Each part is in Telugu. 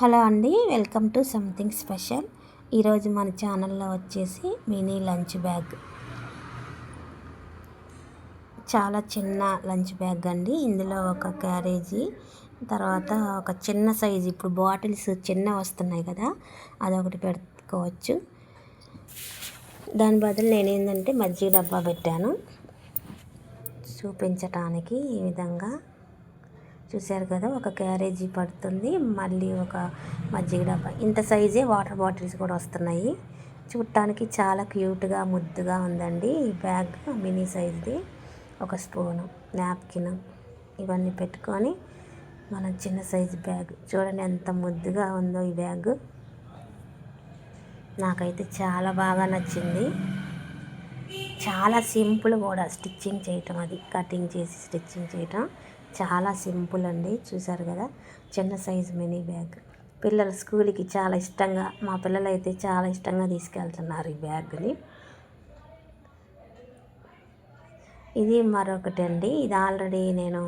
హలో అండి వెల్కమ్ టు సంథింగ్ స్పెషల్. ఈరోజు మన ఛానల్లో వచ్చేసి మినీ లంచ్ బ్యాగ్. చాలా చిన్న లంచ్ బ్యాగ్ అండి. ఇందులో ఒక క్యారేజీ తర్వాత ఒక చిన్న సైజు ఇప్పుడు బాటిల్స్ చిన్న వస్తున్నాయి కదా అదొకటి పెట్టుకోవచ్చు. దాని బదులు నేను ఏంటంటే మజ్జిగ డబ్బా పెట్టాను. చూపించటానికి ఈ విధంగా చూశారు కదా ఒక క్యారేజీ పడుతుంది. మళ్ళీ ఒక మజ్జిగ డబ్బా. ఇంత సైజే వాటర్ బాటిల్స్ కూడా వస్తున్నాయి. చూడటానికి చాలా క్యూట్గా ముద్దుగా ఉందండి ఈ బ్యాగ్ మినీ సైజ్ది. ఒక స్పూను నాప్కిన్ ఇవన్నీ పెట్టుకొని మన చిన్న సైజు బ్యాగ్. చూడండి ఎంత ముద్దుగా ఉందో ఈ బ్యాగ్. నాకైతే చాలా బాగా నచ్చింది. చాలా సింపుల్ కూడా స్టిచ్చింగ్ చేయటం అది. కటింగ్ చేసి స్టిచ్చింగ్ చేయటం. చాలా సింపుల్ అండి చూసారు కదా? చిన్న సైజు మినీ బ్యాగ్. పిల్లలు స్కూల్కి చాలా ఇష్టంగా మా పిల్లలు అయితే చాలా ఇష్టంగా తీసుకెళ్తున్నారు ఈ బ్యాగ్ని. ఇది మరొకటి అండి ఇది ఆల్రెడీ నేను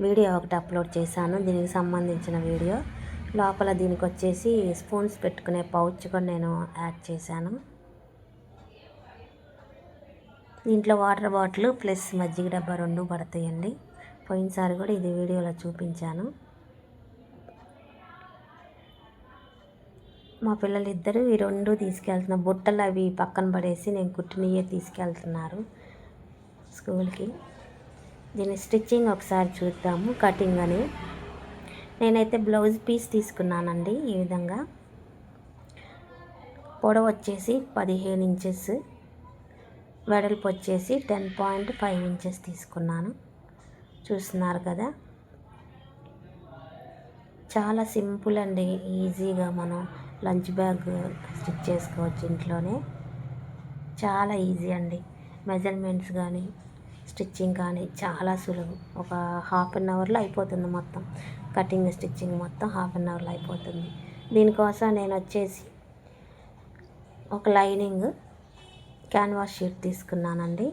వీడియో ఒకటి అప్లోడ్ చేశాను. దీనికి సంబంధించిన వీడియో. లోపల దీనికి వచ్చేసి స్పూన్స్ పెట్టుకునే పౌచ్ కూడా నేను యాడ్ చేశాను. దీంట్లో వాటర్ బాటిల్ ప్లస్ మజ్జిగ డబ్బా రెండు పడతాయండి. పోయినసారి కూడా ఇది వీడియోలో చూపించాను. మా పిల్లలు ఇద్దరు ఈ రెండు తీసుకెళ్తున్న బుట్టలు అవి పక్కన పడేసి నేను కుట్టినయే తీసుకెళ్తున్నారు స్కూల్కి. దీని స్టిచ్చింగ్ ఒకసారి చూద్దాము కటింగ్ అని. నేనైతే బ్లౌజ్ పీస్ తీసుకున్నానండి ఈ విధంగా. పొడవు వచ్చేసి పదిహేను ఇంచెస్. వెడల్పు వచ్చేసి టెన్ పాయింట్ ఫైవ్ ఇంచెస్ తీసుకున్నాను. చూస్తున్నారు కదా? చాలా సింపుల్ అండి ఈజీగా మనం లంచ్ బ్యాగ్ స్టిచ్ చేసుకోవచ్చు ఇంట్లోనే. చాలా ఈజీ అండి. మెజర్మెంట్స్ కానీ స్టిచ్చింగ్ కానీ చాలా సులువు ఒక హాఫ్ అన్ అవర్లో అయిపోతుంది మొత్తం. కటింగ్ స్టిచ్చింగ్ మొత్తం హాఫ్ అన్ అవర్లో అయిపోతుంది. దీనికోసం నేను వచ్చేసి ఒక లైనింగ్ క్యాన్వాస్ షీట్ తీసుకున్నానండి.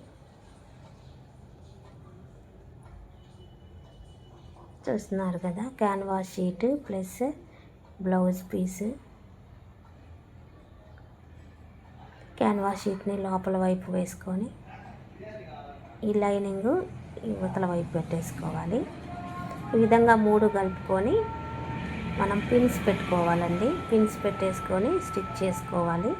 చూస్తున్నారు కదా canvas sheet plus blouse piece. Canvas షీట్ని లోపల వైపు వేసుకొని ఈ లైనింగ్ యువతల వైపు పెట్టేసుకోవాలి. ఈ విధంగా మూడు కలుపుకొని మనం పిన్స్ పెట్టుకోవాలండి. పిన్స్ పెట్టేసుకొని స్టిచ్ చేసుకోవాలి.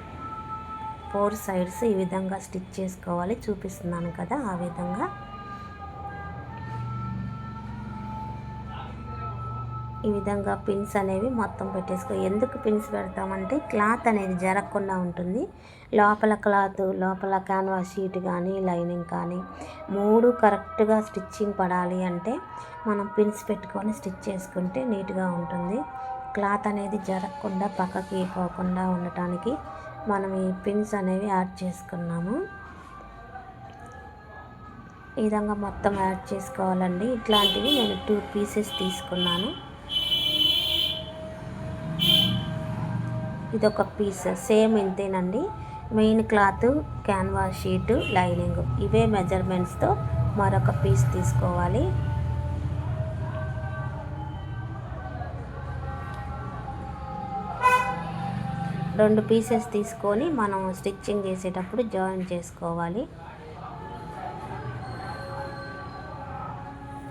ఫోర్ సైడ్స్ ఈ విధంగా స్టిచ్ చేసుకోవాలి. చూపిస్తున్నాను కదా ఆ విధంగా. ఈ విధంగా పిన్స్ అనేవి మొత్తం పెట్టేసుకో ఎందుకు పిన్స్ పెడతామంటే క్లాత్ అనేది జరగకుండా ఉంటుంది. లోపల క్లాత్ లోపల క్యాన్వాస్ షీట్ కానీ లైనింగ్ కానీ మూడు కరెక్ట్గా స్టిచ్చింగ్ పడాలి అంటే మనం పిన్స్ పెట్టుకొని స్టిచ్ చేసుకుంటే నీట్గా ఉంటుంది. క్లాత్ అనేది జరగకుండా పక్కకి పోకుండా ఉండటానికి మనం ఈ పిన్స్ అనేవి యాడ్ చేసుకున్నాము. ఈ విధంగా మొత్తం యాడ్ చేసుకోవాలండి. ఇట్లాంటివి నేను టూ పీసెస్ తీసుకున్నాను. ఇదొక పీస్ సేమ్ ఇంతేనండి. Main cloth canvas sheet lining ఇవే మెజర్మెంట్స్తో మరొక పీస్ తీసుకోవాలి. రెండు పీసెస్ తీసుకొని మనం స్టిచ్చింగ్ చేసేటప్పుడు జాయిన్ చేసుకోవాలి.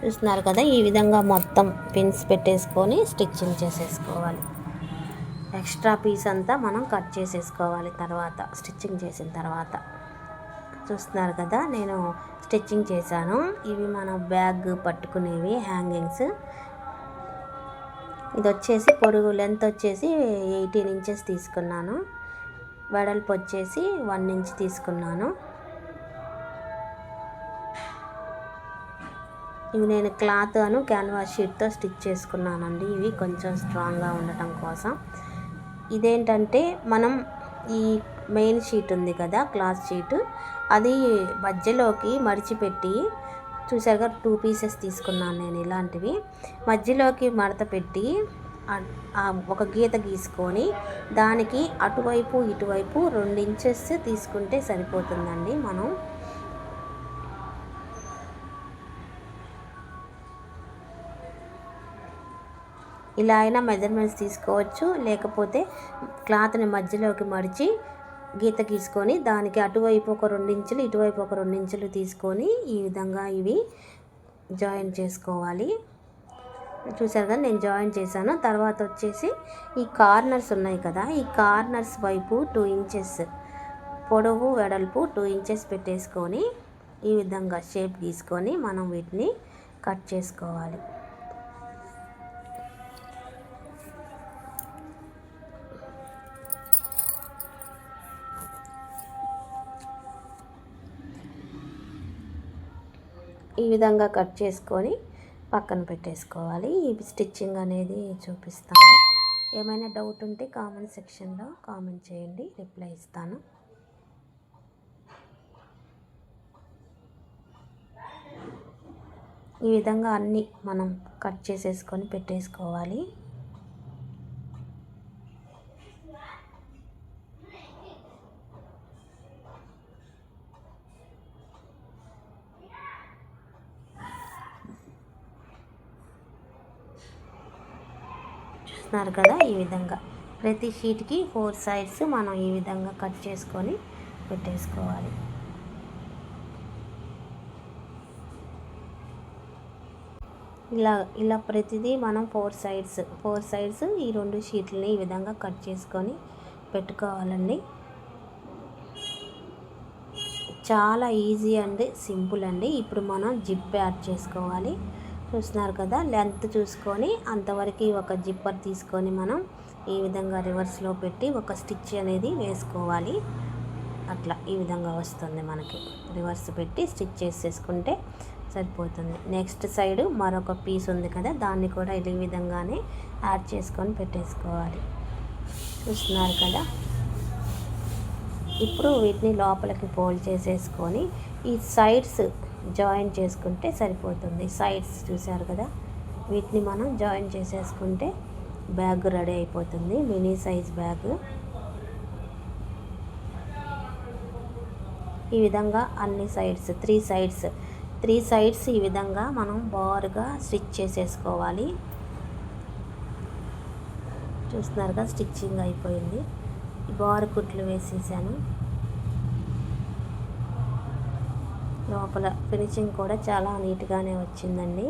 చూస్తున్నారు కదా ఈ విధంగా మొత్తం పిన్స్ పెట్టేసుకొని స్టిచ్చింగ్ చేసేసుకోవాలి. ఎక్స్ట్రా పీస్ అంతా మనం కట్ చేసేసుకోవాలి తర్వాత స్టిచ్చింగ్ చేసిన తర్వాత. చూస్తున్నారు కదా నేను స్టిచ్చింగ్ చేశాను. ఇవి మన బ్యాగ్ పట్టుకునేవి హ్యాంగింగ్స్ ఇది వచ్చేసి పొడుగు లెంత్ వచ్చేసి ఎయిటీన్ ఇంచెస్ తీసుకున్నాను. వెడల్పు వచ్చేసి వన్ ఇంచ్ తీసుకున్నాను. ఇవి నేను క్లాత్ అను క్యాన్వాస్ షీట్తో స్టిచ్ చేసుకున్నానండి. ఇవి కొంచెం స్ట్రాంగ్గా ఉండటం కోసం. ఇదేంటంటే మనం ఈ మెయిన్ షీట్ ఉంది కదా క్లాత్ షీట్ అది మధ్యలోకి మడిచిపెట్టి చూసారుగా టూ పీసెస్ తీసుకున్నాను నేను ఇలాంటివి. మధ్యలోకి మడత పెట్టి ఒక గీత గీసుకొని దానికి అటువైపు ఇటువైపు రెండు ఇంచెస్ తీసుకుంటే సరిపోతుందండి మనం. ఇలా అయినా మెజర్మెంట్స్ తీసుకోవచ్చు. లేకపోతే క్లాత్ని మధ్యలోకి మడిచి గీత గీసుకొని దానికి అటువైపు ఒక రెండించులు ఇటువైపు ఒక రెండించులు తీసుకొని ఈ విధంగా ఇవి జాయిన్ చేసుకోవాలి. చూసారు కదా నేను జాయిన్ చేశాను. తర్వాత వచ్చేసి ఈ కార్నర్స్ ఉన్నాయి కదా ఈ కార్నర్స్ వైపు టూ ఇంచెస్ పొడవు వెడల్పు టూ ఇంచెస్ పెట్టేసుకొని ఈ విధంగా షేప్ గీసుకొని మనం వీటిని కట్ చేసుకోవాలి. ఈ విధంగా కట్ చేసుకొని పక్కన పెట్టేసుకోవాలి. ఈ స్టిచ్చింగ్ అనేది చూపిస్తాను. ఏమైనా డౌట్ ఉంటే కామెంట్ సెక్షన్లో కామెంట్ చేయండి. రిప్లై ఇస్తాను. ఈ విధంగా అన్నీ మనం కట్ చేసేసుకొని పెట్టేసుకోవాలి. చూస్తున్నారు కదా ఈ విధంగా. ప్రతి షీట్కి ఫోర్ సైడ్స్ మనం ఈ విధంగా కట్ చేసుకొని పెట్టేసుకోవాలి. ఇలా ఇలా ప్రతిదీ మనం ఫోర్ సైడ్స్ ఫోర్ సైడ్స్ ఈ రెండు షీట్లని ఈ విధంగా కట్ చేసుకొని పెట్టుకోవాలండి. చాలా ఈజీ అండి సింపుల్ అండి. ఇప్పుడు మనం జిప్ యాడ్ చేసుకోవాలి. చూస్తున్నారు కదా లెంత్ చూసుకొని అంతవరకు ఒక జిప్పర్ తీసుకొని మనం ఈ విధంగా రివర్స్లో పెట్టి ఒక స్టిచ్ అనేది వేసుకోవాలి. అట్లా ఈ విధంగా వస్తుంది మనకి. రివర్స్ పెట్టి స్టిచ్ చేసేసుకుంటే సరిపోతుంది. నెక్స్ట్ సైడ్ మరొక పీస్ ఉంది కదా దాన్ని కూడా ఈ విధంగానే యాడ్ చేసుకొని పెట్టేసుకోవాలి. చూస్తున్నారు కదా? ఇప్పుడు వీటిని లోపలికి ఫోల్డ్ చేసేసుకొని ఈ సైడ్స్ జాయిన్ చేసుకుంటే సరిపోతుంది. సైడ్స్ చూసారు కదా? వీటిని మనం జాయిన్ చేసేసుకుంటే బ్యాగ్ రెడీ అయిపోతుంది. Mini size bag. ఈ విధంగా అన్ని sides three sides. Three sides ఈ విధంగా మనం బారుగా స్టిచ్ చేసేసుకోవాలి. చూస్తున్నారుగా స్టిచ్చింగ్ అయిపోయింది. బారు కుట్లు వేసేసాను. లోపల ఫినిషింగ్ కూడా చాలా నీట్గానే వచ్చిందండి.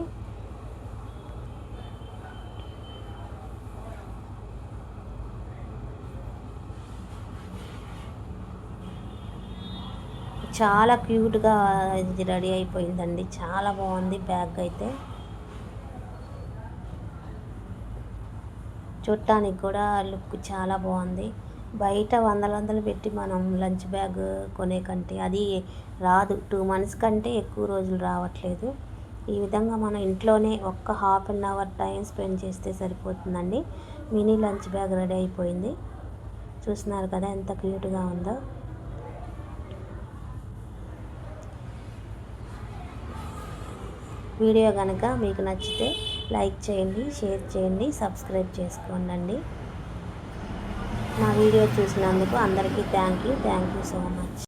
చాలా క్యూట్గా ఇది రెడీ అయిపోయిందండి. చాలా బాగుంది బ్యాగ్ అయితే. చూడటానికి కూడా లుక్ చాలా బాగుంది. బయట వందల వందలు పెట్టి మనం లంచ్ బ్యాగ్ కొనే కంటే అది రాదు. టూ మంత్స్ కంటే ఎక్కువ రోజులు రావట్లేదు. ఈ విధంగా మనం ఇంట్లోనే ఒక్క half an hour time spend చేస్తే సరిపోతుందండి. మినీ లంచ్ బ్యాగ్ రెడీ అయిపోయింది. చూస్తున్నారు కదా ఎంత క్యూట్గా ఉందో. వీడియో కనుక మీకు నచ్చితే లైక్ చేయండి షేర్ చేయండి సబ్స్క్రైబ్ చేసుకోండి నా వీడియో చూసినందుకు అందరికీ thank you thank you so much